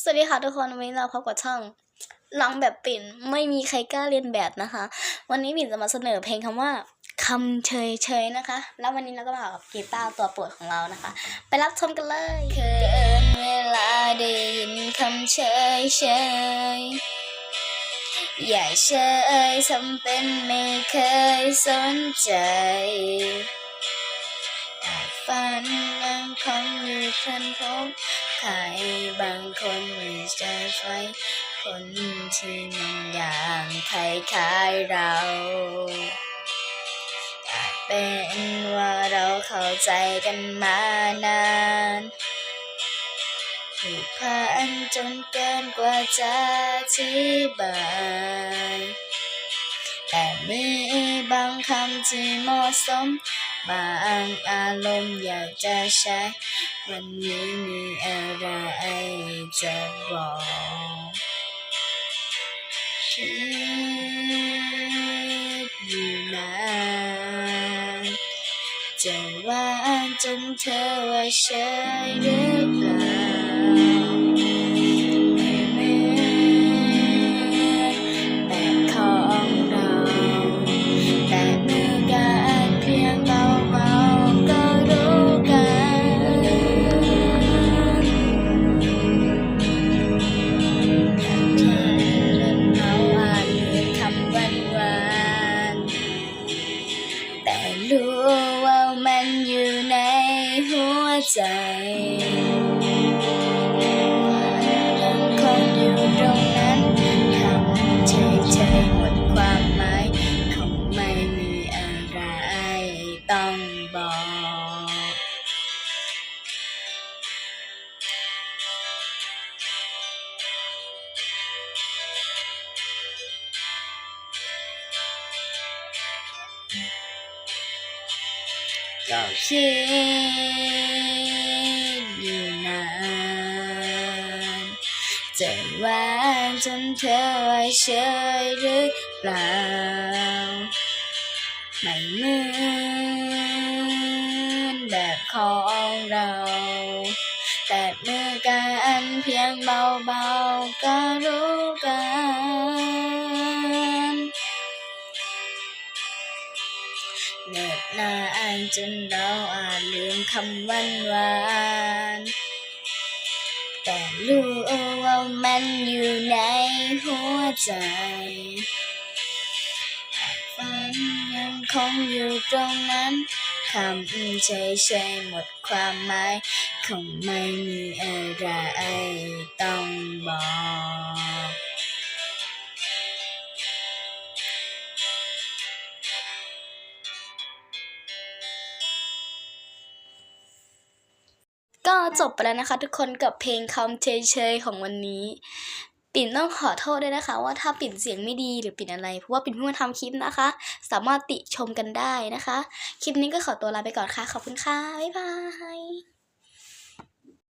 สวัสดีค่ะทุกคนวันนี้เราพบกับช่องร้องแบบปิ่นไม่มีใครกล้าเรียนแบบนะคะ วันนี้ปิ่นจะมาเสนอเพลงคำว่าคำเฉยเฉยๆนะคะ แล้ววันนี้เราก็มากับกีตาร์ตัวโปรดของเรานะคะ ไปรับชมกันเลยเกินเวลาได้ยินคำเฉยเฉยๆอย่าเฉยทำเป็นไม่เคยสนใจฝันยังคงอยู่เพันพบ ใครบางคนมีใจไฟคนที่มองอย่างใครคล้ายๆเราอาจเป็นว่าเราเข้าใจกันมานานผูกพันจนเกินกว่าจะอธิบายแต่มีบางคำที่เหมาะสม บางอารมณ์อยากจะใช้ วันนี้มีอะไร จะบอกคิดอยู่นานจะว่าจนเธอว่าเฉยหรือเปล่า รู้ว่ามันอยู่ในหัวใจ คิดอยู่นานจะว่าจนเธอไว้เฉยหรือเปล่า ไม่เหมือนแบบของเรา แต่เมื่อกันเพียงเบาๆก็รู้กัน เนิดนานจนเราอาจลืมคำวานหวานแต่รู้ว่ามันอยู่ในหัวใจฝันยังคงอยู่ตรงนั้นคำเฉยๆหมดความหมายคงไม่มีอะไรต้องบอก ก็จบไปแล้วนะคะ ทุกคนกับเพลงคำเฉยๆของวันนี้ ปิ่นต้องขอโทษด้วยนะคะ ว่าถ้าปิ่นเสียงไม่ดีหรือปิ่นอะไร เพราะว่าปิ่นเพิ่งมาทำคลิปนะคะ สามารถติชมกันได้นะคะ คลิปนี้ก็ขอตัวลาไปก่อนค่ะ ขอบคุณค่ะ บ๊ายบาย